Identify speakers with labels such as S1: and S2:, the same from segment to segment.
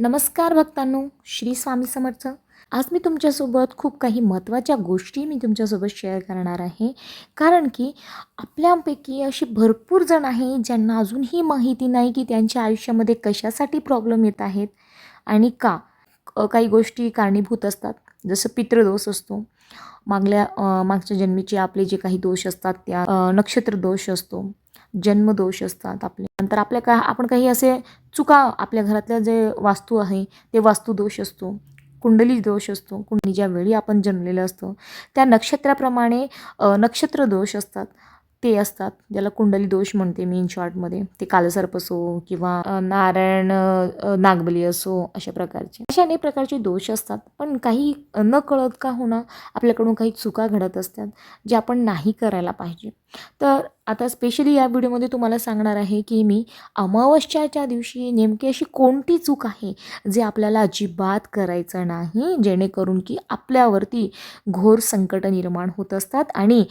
S1: नमस्कार भक्तांनो श्री स्वामी समर्थ. आज मी तुमच्यासोबत खूप काही महत्त्वाच्या गोष्टी मी तुमच्यासोबत शेअर करणार आहे. कारण की आपल्यापैकी अशी भरपूर जण आहे ज्यांना अजूनही माहिती नाही की त्यांच्या आयुष्यामध्ये कशासाठी प्रॉब्लेम येत आहेत आणि का. काही गोष्टी कारणीभूत असतात. जसं पितृदोष असतो. मागल्या मागच्या जन्मीचे आपले जे काही दोष असतात त्या नक्षत्र दोष असतो. जन्मदोष असतात आपले. नंतर आपल्या का आपण काही असे चुका आपल्या घरातल्या जे वास्तू आहे ते वास्तुदोष असतो कुंडली दोष असतो कुंडली ज्या वेळी आपण जन्मलेलं असतो. त्या नक्षत्राप्रमाणे नक्षत्र दोष असतात. ते असतात ज्याला कुंडली दोष म्हणते मी इन शॉर्टमध्ये ते कालसर्प असो किंवा नारायण नागबली असो अशा प्रकारचे. अशा अनेक प्रकारचे दोष असतात पण काही न कळत का होणं आपल्याकडून काही चुका घडत असतात जे आपण नाही करायला पाहिजे. तर आता स्पेशली या व्हिडिओमध्ये तुम्हाला सांगणार आहे की मी अमावस्याच्या दिवशी नेमकी अशी कोणती चूक आहे जे आपल्याला अजिबात करायचं नाही जेणेकरून की आपल्यावरती घोर संकट निर्माण होत असतात आणि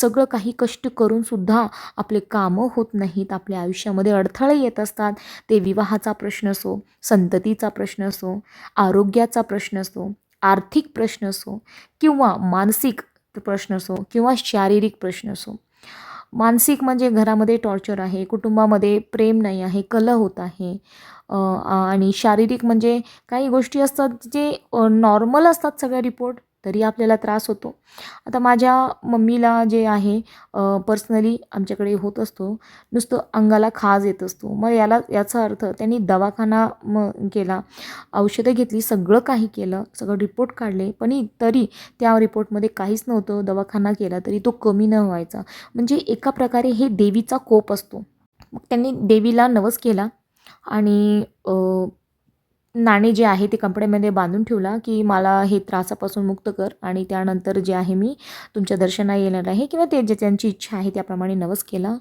S1: सगळं काही कष्ट करून सुद्धा आपले कामं होत नाहीत आपल्या आयुष्यामध्ये अडथळे येत असतात. ते विवाहाचा प्रश्न असो संततीचा प्रश्न असो आरोग्याचा प्रश्न असो आर्थिक प्रश्न असो किंवा मानसिक प्रश्न असो किंवा शारीरिक प्रश्न असो. मानसिक म्हणजे घरामध्ये टॉर्चर आहे कुटुंबामध्ये प्रेम नाही आहे कलह होत आहे. आणि शारीरिक म्हणजे काही गोष्टी असतात जे नॉर्मल असतात सगळ्या रिपोर्ट. तरी आपल्याला त्रास होतो. आता माझ्या मम्मीला जे आहे पर्सनली आमच्याकडे होत असतो नुसतं अंगाला खाज येत असतो. मग याला याचा अर्थ त्यांनी दवाखाना म केला औषधं घेतली सगळं काही केलं सगळं रिपोर्ट काढले पण तरी त्या रिपोर्टमध्ये काहीच नव्हतं दवाखाना केला तरी तो कमी न व्हायचा. म्हणजे एका प्रकारे हे देवीचा कोप असतो. मग त्यांनी देवीला नवस केला आणि नाणे जे आहे ते कपड्यामध्ये बांधून ठेवला की मला हे त्रासापासून मुक्त कर आणि त्यानंतर जे आहे मी तुमच्या दर्शना येणार आहे किंवा ते जे त्यांची इच्छा आहे त्याप्रमाणे नवस केला.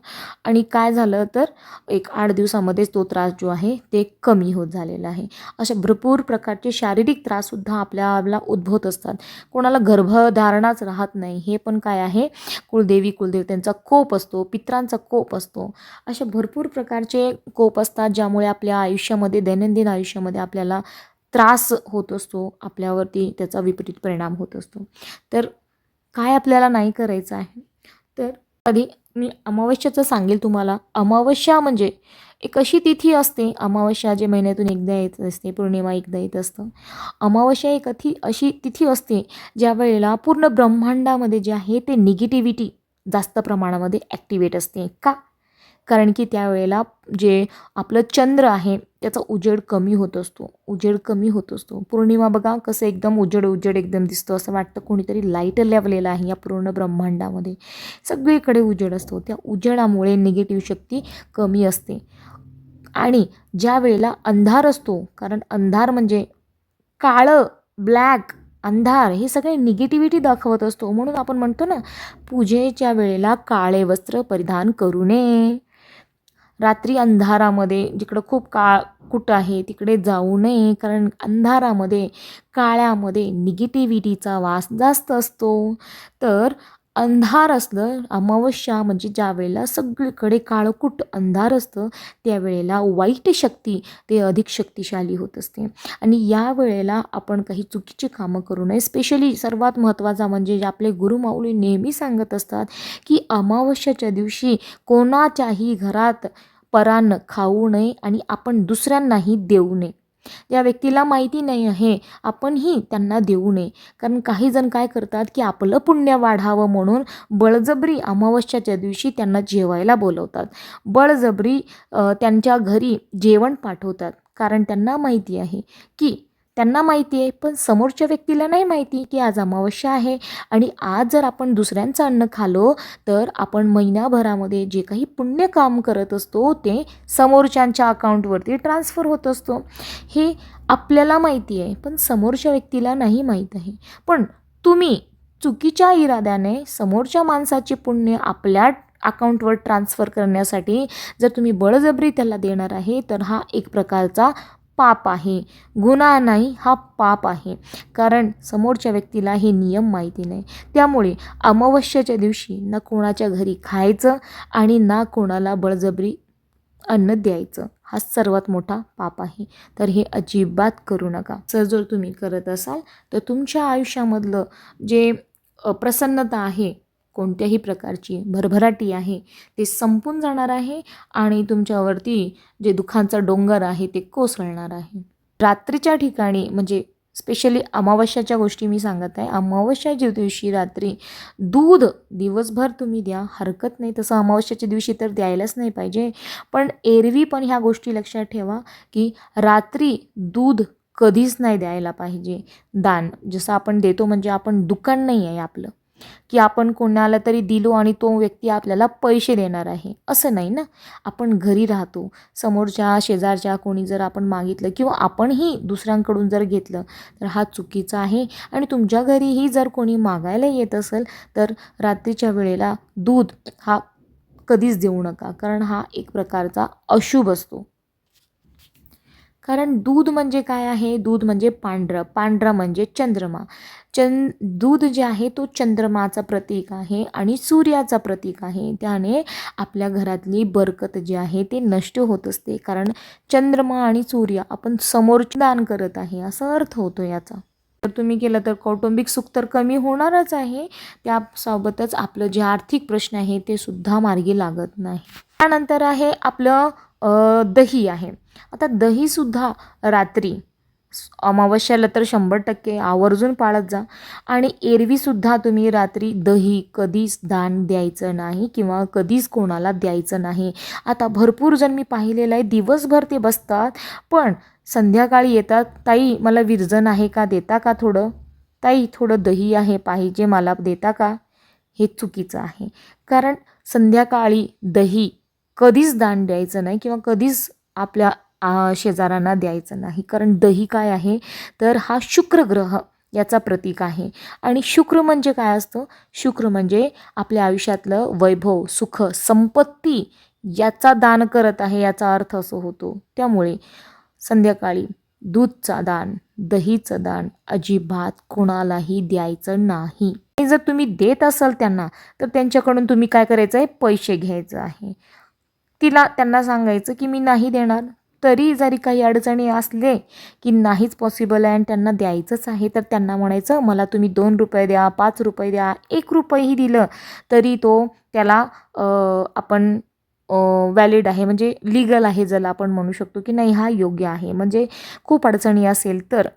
S1: आणि काय झालं तर एक आठ दिवसामध्येच तो त्रास जो आहे ते कमी होत झालेला आहे. अशा भरपूर प्रकारचे शारीरिक त्राससुद्धा आपल्याला उद्भवत असतात. कोणाला गर्भधारणाच राहत नाही. हे पण काय आहे? कुलदेवी कुलदेवतांचा कोप असतो पित्रांचा कोप असतो. अशा भरपूर प्रकारचे कोप असतात ज्यामुळे आपल्या आयुष्यामध्ये दैनंदिन आयुष्यामध्ये आपल्या आपल्याला त्रास होत असतो आपल्यावरती त्याचा विपरीत परिणाम होत असतो. तर काय आपल्याला नाही करायचं आहे? तर आधी मी अमावस्याचं सांगेल तुम्हाला. अमावस्या म्हणजे एक अशी तिथी असते अमावस्या जे महिन्यातून एकदा येत असते पौर्णिमा एकदा येत असतं. अमावस्या एक अथी अशी तिथी असते ज्या वेळेला पूर्ण ब्रह्मांडामध्ये जे आहे ते निगेटिव्हिटी जास्त प्रमाणामध्ये ॲक्टिवेट असते. का? कारण की त्यावेळेला जे आपलं चंद्र आहे त्याचा उजेड कमी होत असतो. उजेड कमी होत असतो. पौर्णिमा बघा कसं एकदम उजेड उजेड एकदम दिसतो. असं वाटतं कोणीतरी लाइट लावलेलं आहे या पूर्ण ब्रह्मांडामध्ये. सगळीकडे उजेड असतो. त्या उजेडामुळे निगेटिव्ह शक्ती कमी असते. आणि ज्या वेळेला अंधार असतो कारण अंधार म्हणजे काळं ब्लॅक अंधार हे सगळे निगेटिव्हिटी दाखवत असतो. म्हणून आपण म्हणतो ना पूजेच्या वेळेला काळे वस्त्र परिधान करू नये. रात्री अंधारामध्ये जिकडं खूप काळ कुट आहे तिकडे जाऊ नये कारण अंधारामध्ये काळ्यामध्ये निगेटिव्हिटीचा वास जास्त असतो. तर अंधार असलं अमावस्या म्हणजे ज्या वेळेला सगळीकडे काळकुट अंधार असतं त्यावेळेला वाईट शक्ती ते अधिक शक्तिशाली होत असते. आणि या वेळेला आपण काही चुकीची कामं करू नये. स्पेशली सर्वात महत्त्वाचा म्हणजे जे आपले गुरुमाऊली नेहमी सांगत असतात की अमावस्याच्या दिवशी कोणाच्याही घरात परानं खाऊ नये आणि आपण दुसऱ्यांनाही देऊ नये. ज्या व्यक्तीला माहिती नाही आहे आपणही त्यांना देऊ नये. कारण काही जण काय करतात की आपलं पुण्य वाढावं म्हणून बळजबरी अमावस्याच्या दिवशी त्यांना जेवायला बोलवतात. बळजबरी त्यांच्या घरी जेवण पाठवतात. कारण त्यांना माहिती आहे की त्यांना माहिती आहे पण समोरच्या व्यक्तीला नाही माहिती की आज अमावस्या आहे. आणि आज जर आपण दुसऱ्यांचं अन्न खालो तर आपण महिन्याभरामध्ये जे काही पुण्य काम करत असतो ते समोरच्यांच्या अकाउंटवरती ट्रान्स्फर होत असतो. हे आपल्याला माहिती आहे पण समोरच्या व्यक्तीला नाही माहीत आहे. पण तुम्ही चुकीच्या इराद्याने समोरच्या माणसाचे पुण्य आपल्या अकाउंटवर ट्रान्स्फर करण्यासाठी जर तुम्ही बळजबरी त्याला देणार आहे तर हा एक प्रकारचा पाप आहे. गुन्हा नाही हा पाप आहे. कारण समोरच्या व्यक्तीला हे नियम माहिती नाही. त्यामुळे अमावस्याच्या दिवशी ना कोणाच्या घरी खायचं आणि ना कोणाला बळजबरी अन्न द्यायचं हा सर्वात मोठा पाप आहे. तर हे अजिबात करू नका. जर जर तुम्ही करत असाल तर तुमच्या आयुष्यामधलं जे प्रसन्नता आहे कोणत्याही प्रकारची भरभराटी आहे ते संपून जाणार आहे आणि तुमच्यावरती जे दुःखांचा डोंगर आहे ते कोसळणार आहे. रात्रीच्या ठिकाणी म्हणजे स्पेशली अमावस्याच्या गोष्टी मी सांगत आहे अमावस्याच्या दिवशी रात्री दूध दिवसभर तुम्ही द्या हरकत नाही. तसं अमावस्याच्या दिवशी तर द्यायलाच नाही पाहिजे. पण एरवी पण ह्या गोष्टी लक्षात ठेवा की रात्री दूध कधीच नाही द्यायला पाहिजे. दान जसं आपण देतो म्हणजे आपण दुकान नाही आहे आपलं. की आपण कोणाला तरी दिलो आणि तो व्यक्ती आपल्याला पैसे देणार आहे. असं नाही ना? आपण घरी राहतो. समोरच्या शेजारच्या कोणी जर आपण मागितलं किंवा आपणही दुसऱ्यांकडून जर घेतलं तर हा चुकीचा आहे. आणि तुमच्या घरीही जर कोणी मागायला येत असेल तर रात्रीच्या वेळेला दूध हा कधीच देऊ नका. कारण हा एक प्रकारचा अशुभ असतो. कारण दूध म्हणजे काय आहे? दूध म्हणजे पांढरं. पांढरं म्हणजे चंद्रमा. चंद दूध जे आहे तो चंद्रमाचा प्रतीक आहे आणि सूर्याचा प्रतीक आहे. त्याने आपल्या घरातली बरकत जी आहे ते नष्ट होत असते. कारण चंद्रमा आणि सूर्य आपण समोरचे दान करत आहे. असा अर्थ होतो याचा. जर तुम्ही केलं तर कौटुंबिक सुख तर कमी होणारच आहे. त्यासोबतच आपलं जे आर्थिक प्रश्न आहे ते सुद्धा मार्गी लागत नाही. त्यानंतर आहे आपलं दही आहे. आता दहीसुद्धा रात्री अमावस्याला तर शंभर टक्के आवर्जून पाळत जा. आणि एरवीसुद्धा तुम्ही रात्री दही कधीच दान द्यायचं नाही किंवा कधीच कोणाला द्यायचं नाही. आता भरपूर जण मी पाहिलेलं आहे दिवसभर ते बसतात पण संध्याकाळी येतात ताई मला विरजन आहे का? देता का थोडं? ताई थोडं दही आहे पाहिजे मला देता का? हे चुकीचं आहे. कारण संध्याकाळी दही कधीच दान द्यायचं नाही किंवा कधीच आपल्या शेजाऱ्यांना द्यायचं नाही. कारण दही काय आहे? तर हा शुक्र ग्रह याचा प्रतीक आहे. आणि शुक्र म्हणजे काय असतं? शुक्र म्हणजे आपल्या आयुष्यातलं वैभव सुख संपत्ती याचा दान करत आहे याचा अर्थ असं होतो. त्यामुळे संध्याकाळी दूधचा दान दहीचं दान अजिबात कोणालाही द्यायचं नाही. आणि जर तुम्ही देत असाल त्यांना तर त्यांच्याकडून तुम्ही काय करायचं आहे? पैसे घ्यायचं आहे. तिला त्यांना सांगायचं की मी नाही देणार. तरी जरी काही अडचणी असले की नाहीच पॉसिबल आहे आणि त्यांना द्यायचंच आहे तर त्यांना म्हणायचं मला तुम्ही दोन रुपये द्या पाच रुपये द्या एक रुपयेही दिलं तरी तो त्याला आपण व्हॅलिड आहे. म्हणजे लिगल आहे ज्याला आपण म्हणू शकतो की नाही हा योग्य आहे. म्हणजे खूप अडचणी असेल तर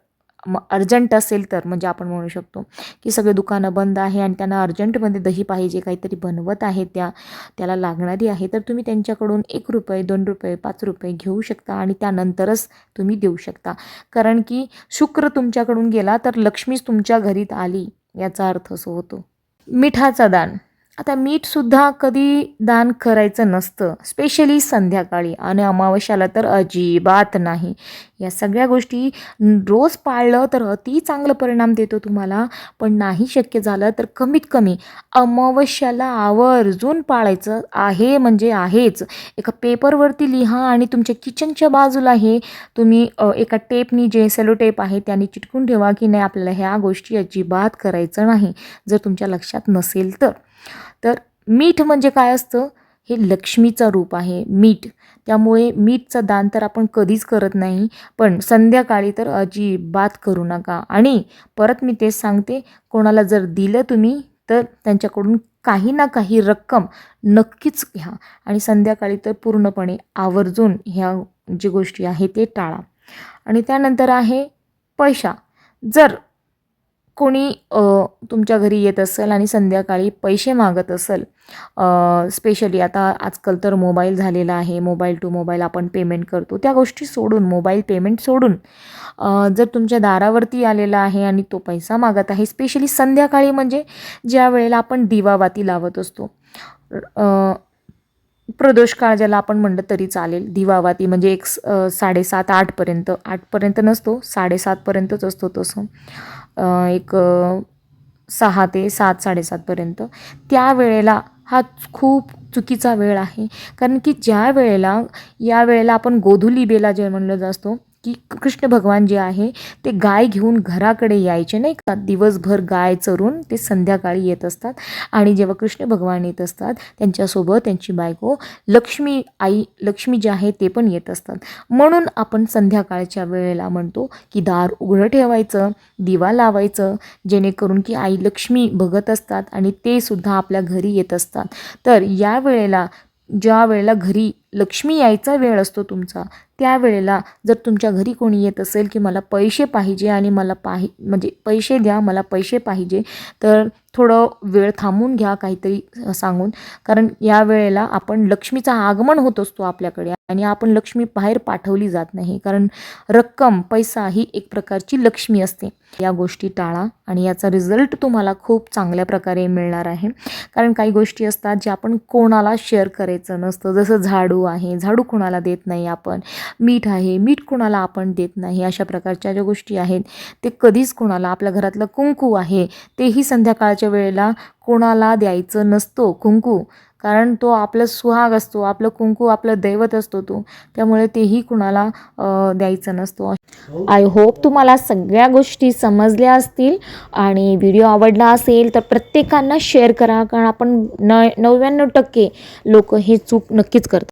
S1: मग अर्जंट असेल तर म्हणजे आपण म्हणू शकतो की सगळे दुकानं बंद आहे आणि त्यांना अर्जंटमध्ये दही पाहिजे काहीतरी बनवत आहे त्या त्याला लागणारी आहे तर तुम्ही त्यांच्याकडून एक रुपये दोन रुपये पाच रुपये घेऊ शकता आणि त्यानंतरच तुम्ही देऊ शकता. कारण की शुक्र तुमच्याकडून गेला तर लक्ष्मीच तुमच्या घरीत आली याचा अर्थ असं होतो. मिठाचं दान. आता मीठसुद्धा कधी दान करायचं नसतं स्पेशली संध्याकाळी. आणि अमावस्याला तर अजिबात नाही. या सगळ्या गोष्टी रोज पाळलं तर अति चांगलं परिणाम देतो तुम्हाला. पण नाही शक्य झालं तर कमीत कमी अमावस्याला आवर्जून पाळायचं आहे म्हणजे आहेच. एका पेपरवरती लिहा आणि तुमच्या किचनच्या बाजूला हे तुम्ही एका टेपनी जे सेलो टेप आहे त्याने चिटकून ठेवा की नाही आपल्याला ह्या गोष्टी अजिबात करायचं नाही जर तुमच्या लक्षात नसेल तर. तर मीठ म्हणजे काय असतं? हे लक्ष्मीचं रूप आहे मीठ. त्यामुळे मीठचं दान तर आपण कधीच करत नाही पण संध्याकाळी तर अजिबात करू नका. आणि परत मी तेच सांगते कोणाला जर दिलं तुम्ही तर त्यांच्याकडून काही ना काही रक्कम नक्कीच घ्या. आणि संध्याकाळी तर पूर्णपणे आवर्जून ह्या जी गोष्टी आहे ते टाळा. आणि त्यानंतर आहे पैसा. जर कोणी तुमच्या घरी येत असेल आणि संध्याकाळी पैसे मागत असेल स्पेशली आता आजकाल तर मोबाईल झालेला आहे मोबाईल टू मोबाईल आपण पेमेंट करतो त्या गोष्टी सोडून मोबाईल पेमेंट सोडून जर तुमच्या दारावरती आलेला आहे आणि तो पैसा मागत आहे स्पेशली संध्याकाळी म्हणजे ज्या वेळेला आपण दिवावाती लावत असतो प्रदोष काळ ज्याला आपण म्हणलं तरी चालेल दिवावाती म्हणजे एक स- साडेसात आठपर्यंत आठपर्यंत नसतो साडेसातपर्यंतच असतो तसं. एक सहा ते सात साडेसातपर्यंत त्या वेळेला हा खूप चुकीचा वेळ आहे. कारण की ज्या वेळेला या वेळेला आपण गोधुली बेला जे म्हणलं जातो की कृष्ण भगवान जे आहे ते गाय घेऊन घराकडे यायचे नाही का? दिवसभर गाय चरून ते संध्याकाळी येत असतात. आणि जेव्हा कृष्ण भगवान येत असतात त्यांच्यासोबत त्यांची बायको लक्ष्मी आई लक्ष्मी जे आहे ते पण येत असतात. म्हणून आपण संध्याकाळच्या वेळेला म्हणतो की दार उघडं ठेवायचं दिवा लावायचं जेणेकरून की आई लक्ष्मी बघत असतात आणि ते सुद्धा आपल्या घरी येत असतात. तर या वेळेला ज्या वेळेला घरी लक्ष्मी यायचा वेळ असतो तुमचा त्यावेळेला जर तुमच्या घरी कोणी येत असेल की मला पैसे पाहिजे आणि मला पाहि म्हणजे पैसे द्या मला पैसे पाहिजे तर थोडं वेळ थांबून घ्या काहीतरी सांगून. कारण या वेळेला आपण लक्ष्मीचं आगमन होत असतो आपल्याकडे आणि आपण लक्ष्मी बाहेर पाठवली जात नाही. कारण रक्कम पैसा ही एक प्रकारची लक्ष्मी असते. या गोष्टी टाळा आणि याचा रिझल्ट तुम्हाला खूप चांगल्या प्रकारे मिळणार आहे. कारण काही गोष्टी असतात जे आपण कोणाला शेअर करायचं नसतं. जसं झाडू आहे झाडू कोणाला देत नाही आपण मीठ आहे मीठ कोणाला आपण देत नाही अशा प्रकारच्या ज्या गोष्टी आहेत ते कधीच कोणाला आपल्या घरातलं कुंकू आहे तेही संध्याकाळच्या वेळेला कोणाला द्यायचं नसतो कुंकू. कारण तो आपलं सुहाग असतो आपलं कुंकू आपलं दैवत असतो तो त्यामुळे तेही कुणाला द्यायचा द्यायचं नसतो. आय होप तुम्हाला सगळ्या गोष्टी समजल्या असतील आणि व्हिडिओ आवडला असेल तर प्रत्येकांना शेअर करा कारण आपण न नव्याण्णव टक्के लोक हे चूक नक्कीच करतात.